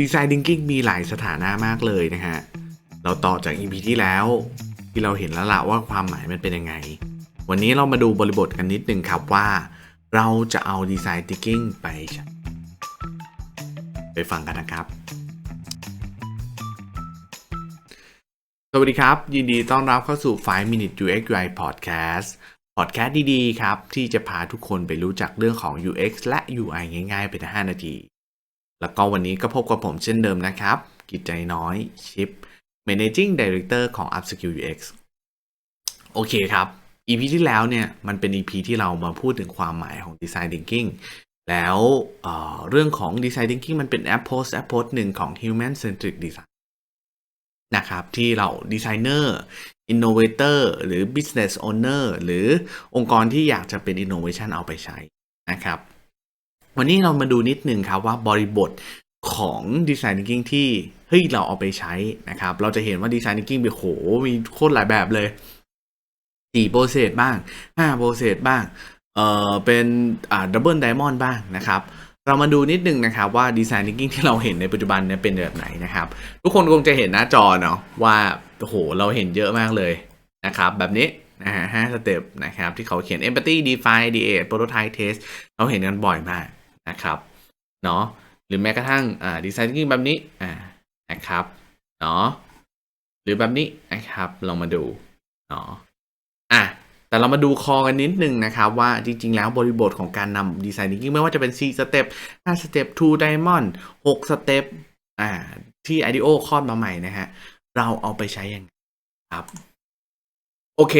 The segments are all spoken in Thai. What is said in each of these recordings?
ดีไซน์ thinking มีหลายสถานะมากเลยนะฮะ เราต่อจาก EP ที่แล้ว ที่เราเห็นแล้วละว่าความหมายมันเป็นยังไง วันนี้เรามาดูบริบทกันนิดนึงครับว่า เราจะเอาดีไซน์ thinking ไปไปฟังกันนะครับ สวัสดีครับ ยินดีต้อนรับเข้าสู่ 5 Minute UX UI Podcast Podcast ดี ๆ ครับ ที่จะพาทุกคนไปรู้จักเรื่องของ UX และ UI ง่าย ๆ เป็น 5 นาที แล้วก็วันนี้ก็พบกับผมเช่นเดิมนะครับ กิจใจน้อยชิป Managing Director ของ Upskill UX โอเคครับ EP ที่แล้วเนี่ยมันเป็น EP ที่เรามาพูดถึงความหมายของ Design Thinking แล้วเเรื่องของ Design Thinking มันเป็น approach approach หนึ่งของ Human Centric Design นะครับ ที่เราดีไซเนอร์อินโนเวเตอร์หรือ business owner หรือองค์กรที่อยากจะเป็น innovation เอาไปใช้นะครับ วันนี้เรามาดูนิดนึงครับว่าบริบทของ design thinking ที่เฮ้ยเราเอาไปใช้นะครับ เราจะเห็นว่า design thinking โหมีโคตรหลายแบบเลยสี่โปรเซสบ้างห้าโปรเซสบ้างเอ่อเป็นอ่าดับเบิลไดมอนด์บ้างนะครับ เรามาดูนิดนึงนะครับว่าดีไซน์ thinking ที่เราเห็นในปัจจุบันเนี่ยเป็นแบบไหนนะครับ ทุกคนคงจะเห็นหน้าจอเนาะว่าโหเราเห็นเยอะมากเลยนะครับ แบบนี้นะฮะห้าสเต็ปนะครับ ที่เขาเขียน empathy define d e a t prototype test เราเห็นกันบ่อยมาก นะครับเนาะหรือแม้กระทั่งอ่าดีไซน์ thinking แบบนี้อ่านะครับเนาะหรือแบบนี้นะครับลองมาดูเนาะอะแต่เรามาดูคอกันนิดนึงนะครับ ว่าจริง ๆ แล้วบริบทของการนำดีไซน์ thinking ไม่ว่าจะเป็น4สเต็ป5สเต็ป2 diamond 6สเต็ปอ่าที่ IDEO คลอดมาใหม่นะฮะเราเอาไปใช้ยังไงครับโอเค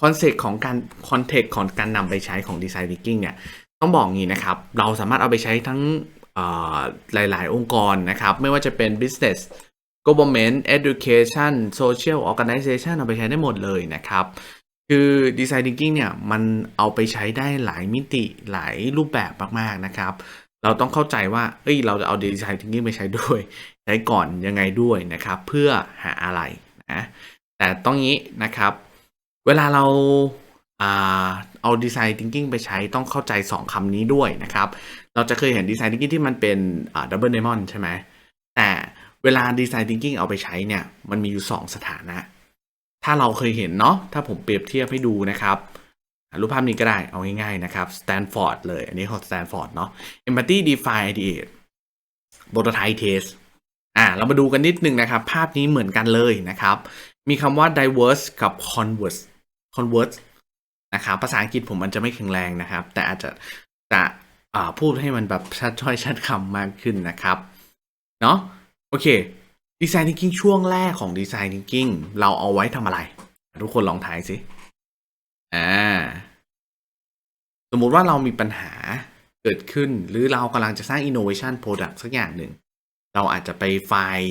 คอนเซ็ปต์ของการคอนเทกต์ของการนำไปใช้ของดีไซน์ thinking เนี่ย ต้องบอกงี้นะครับ เราสามารถเอาไปใช้ทั้งหลาย ๆ องค์กรนะครับ ไม่ว่าจะเป็น business government education social organization เอาไปใช้ได้หมดเลยนะครับ คือดีไซน์ thinking เนี่ย มันเอาไปใช้ได้หลายมิติหลายรูปแบบมาก ๆ นะครับ เราต้องเข้าใจว่า เอ้ย เราจะเอาดีไซน์ thinking ไปใช้ด้วย ใช้ก่อนยังไงด้วยนะครับ เพื่อหาอะไรนะ แต่ต้องงี้นะครับ เวลาเรา เอาดีไซน์ thinking ไปใช้ต้องเข้าใจ 2คำนี้ด้วยนะครับ เราจะเคยเห็นดีไซน์ thinking ที่มันเป็นดับเบิลเดมอนใช่ไหมแต่เวลาดีไซน์ thinking เอาไปใช้เนี่ย มันมีอยู่ 2 สถานะ ถ้าเราเคยเห็นเนาะถ้าผมเปรียบเทียบให้ดูนะครับรูปภาพนี้ก็ได้เอาง่ายๆนะครับ Stanford เลย อันนี้ของ Stanford เนาะ Empathy Define Ideate Prototype Test อ่า เรามาดูกันนิดนึงนะครับ ภาพนี้เหมือนกันเลยนะครับ มีคำว่า diverse กับ converse converse นะครับภาษาอังกฤษผมมันจะไม่แข็งแรงนะครับ แต่อาจจะจะพูดให้มันแบบชัดถ้อยชัดคำมากขึ้นนะครับเนาะโอเคดีไซน์ thinking ช่วงแรกของดีไซน์ thinking เราเอาไว้ทำอะไร ทุกคนลองทายสิอ่าสมมุติว่าเรามีปัญหาเกิดขึ้น หรือเรากำลังจะสร้าง innovation product สักอย่างหนึ่ง เราอาจจะไปไฟล์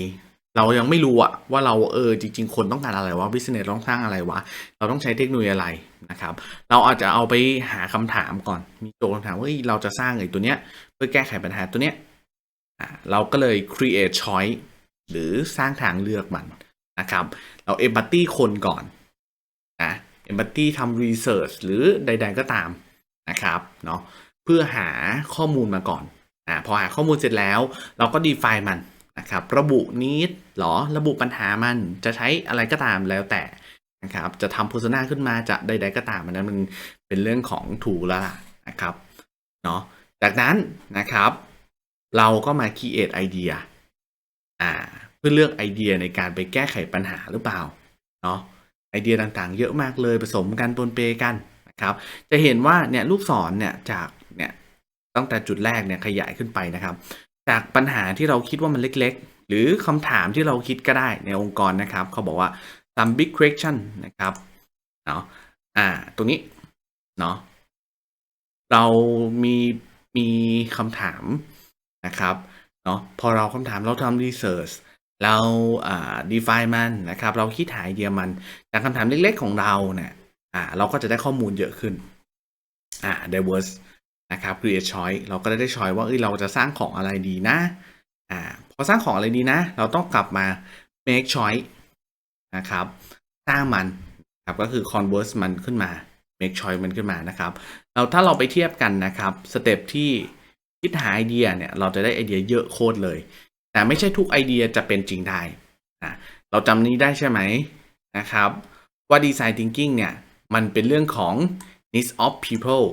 เรายังไม่รู้อะว่าเราเออจริง ๆ คนต้องการอะไรวะ business ต้องสร้างอะไรวะ เราต้องใช้เทคโนโลยีอะไรนะครับ เราอาจจะเอาไปหาคำถามก่อน มีโจทย์คำถามว่าเราจะสร้างไอ้ตัวเนี้ยเพื่อแก้ไขปัญหาตัวเนี้ยอ่าเราก็เลย create choice หรือสร้างทางเลือกมันนะครับ เรา empathy คนก่อนนะ empathy ทำ research หรือใด ๆก็ตามนะครับเนาะเพื่อหาข้อมูลมาก่อนอ่าพอหาข้อมูลเสร็จแล้ว เราก็ define มัน นะครับ ระบุ need หรอระบุปัญหามันจะใช้อะไรก็ตามแล้วแต่นะครับ จะทำ persona ขึ้นมาจะใดๆก็ตามมันนั้นมันเป็นเรื่องของถูกแล้วล่ะนะครับเนาะจากนั้นนะครับ เราก็มา create idea อ่าเพื่อเลือกไอเดียในการไปแก้ไขปัญหาหรือเปล่าเนาะไอเดียต่างๆ เยอะมากเลยผสมกันปนเปกันนะครับ จะเห็นว่าเนี่ยลูกศรเนี่ยจากเนี่ยตั้งแต่จุดแรกเนี่ยขยายขึ้นไปนะครับ จากปัญหาที่เราคิดว่ามันเล็กๆ หรือคำถามที่เราคิดก็ได้ในองค์กรนะครับ เขาบอกว่า some big question นะครับเนาะอ่าตรงนี้เนาะเรามีมีคำถามนะครับเนาะพอเราคำถามเราทำ research เราอ่า define มันนะครับ เราคิดหาไอเดียมัน จากคำถามเล็กๆของเราเนี่ยอ่าเราก็จะได้ข้อมูลเยอะขึ้นอ่า diverse นะครับ create choice เราก็ได้ได้ choice ว่าเอ้ยเราจะสร้างของอะไรดีนะอ่าพอสร้างของอะไรดีนะ เราต้องกลับมา make choice นะครับสร้างมันครับก็คือ converse มันขึ้นมา make choice มันขึ้นมานะครับ เราถ้าเราไปเทียบกันนะครับสเต็ปที่คิดหาไอเดียเนี่ยเราจะได้ไอเดียเยอะโคตรเลย แต่ไม่ใช่ทุกไอเดียจะเป็นจริงได้นะเราจำนี้ได้ใช่ไหมนะครับ ว่า Design Thinking เนี่ย มันเป็นเรื่องของ needs of people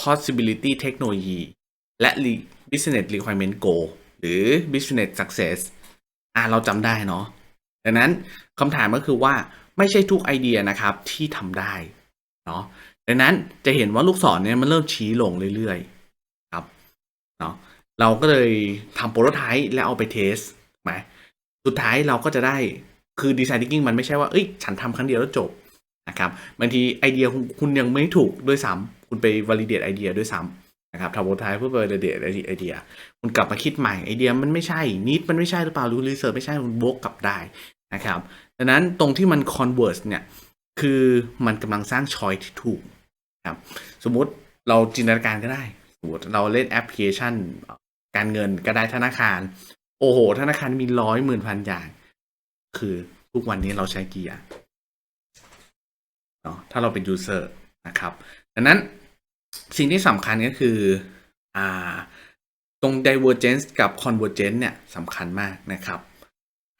possibility technology และ business requirement goal หรือ business success อ่าเราจำได้เนาะดังนั้นคำถามก็คือว่าไม่ใช่ทุกไอเดียนะครับที่ทำได้เนาะดังนั้นจะเห็นว่าลูกศรเนี่ยมันเริ่มชี้ลงเรื่อยๆครับเนาะเราก็เลยทำโปรโตไทป์แล้วเอาไปเทสไหมสุดท้ายเราก็จะได้คือดีไซน์ thinking มันไม่ใช่ว่าเอ้ยฉันทำครั้งเดียวแล้วจบนะครับบางทีไอเดียคุณยังไม่ถูกด้วยซ้ำ คุณไป validate ไอเดียด้วยซ้ำนะครับทำโปรโตไทเพื่อ validate ไอเดียคุณกลับมาคิดใหม่ไอเดียมันไม่ใช่นิดมันไม่ใช่หรือเปล่าหรือรีเสิร์ชไม่ใช่คุณบวกกลับได้นะครับดังนั้นตรงที่มัน converse เนี่ยคือมันกำลังสร้างชอยที่ถูกครับสมมุติเราจินตนาการก็ได้สมมติเราเล่นแอปพลิเคชัน การเงินก็ได้ธนาคาร โอ้โห ธนาคารมีร้อยหมื่นพันอย่าง คือทุกวันนี้เราใช้กี่อย่างเนาะถ้าเราเป็นยูเซอร์นะครับ ดังนั้นสิ่งที่สำคัญก็คืออ่าตรง divergence กับ convergence เนี่ยสำคัญมากนะครับ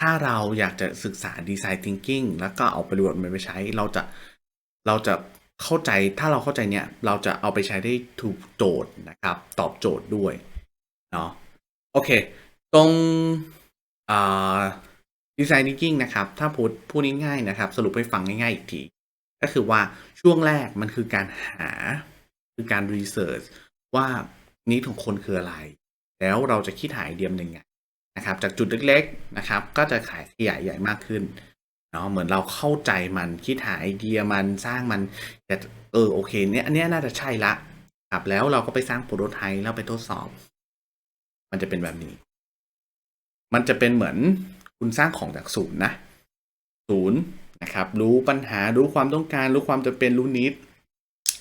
ถ้าเราอยากจะศึกษา design thinking แล้วก็เอาประโยชน์มันไปใช้ เราจะเราจะเข้าใจถ้าเราเข้าใจเนี่ย เราจะเอาไปใช้ได้ถูกโจทย์นะครับ ตอบโจทย์ด้วยเนาะโอเค ตรงอ่า design thinking นะครับ ถ้าพูดพูดง่ายๆนะครับ สรุปให้ฟังง่ายๆอีกที ก็คือว่าช่วงแรกมันคือการหาคือการ research ว่านิดของคนคืออะไร แล้วเราจะคิดหาไอเดียมยังไงนะครับ จากจุดเล็กๆนะครับ ก็จะขายขยายใหญ่มากขึ้นเนาะเหมือนเราเข้าใจมันคิดหาไอเดียมันสร้างมันแต่เออโอเคเนี่ยอันเนี้ยน่าจะใช่ละครับแล้วเราก็ไปสร้างโปรโตไทป์แล้วไปทดสอบ มันจะเป็นแบบนี้ มันจะเป็นเหมือนคุณสร้างของจากศูนย์นะศูนย์ นะครับ รู้ปัญหารู้ความต้องการ รู้ความจะเป็นรู้นิด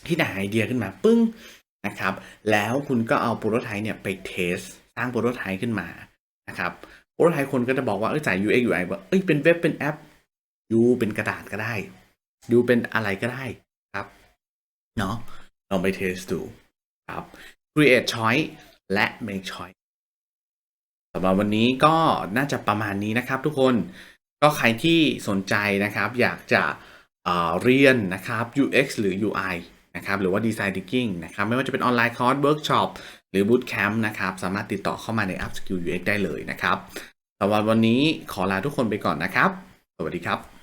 ที่ไหาไอเดียขึ้นมาปึ้งนะครับ แล้วคุณก็เอาโปรโตไทป์เนี่ยไปเทสสร้างโปรโตไทป์ขึ้นมานะครับโปรโตไทป์คนก็จะบอกว่าเอ้จ่าย UX UI ว่าเอ้ยเป็นเว็บเป็นแอปยูเป็นกระดาษก็ได้ยูเป็นอะไรก็ได้ครับเนาะลองไปเทสดูครับ create choice และ make choice สำหรับวันนี้ก็น่าจะประมาณนี้นะครับทุกคน ก็ใครที่สนใจนะครับอยากจะเเรียนนะครับ UX หรือ UI นะครับหรือว่า Design Thinking นะครับไม่ว่าจะเป็นออนไลน์คอร์สเวิร์กช็อปหรือ Bootcamp นะครับสามารถติดต่อเข้ามาใน Upskill UX ได้เลยนะครับสำหรับวันนี้ขอลาทุกคนไปก่อนนะครับ สวัสดีครับ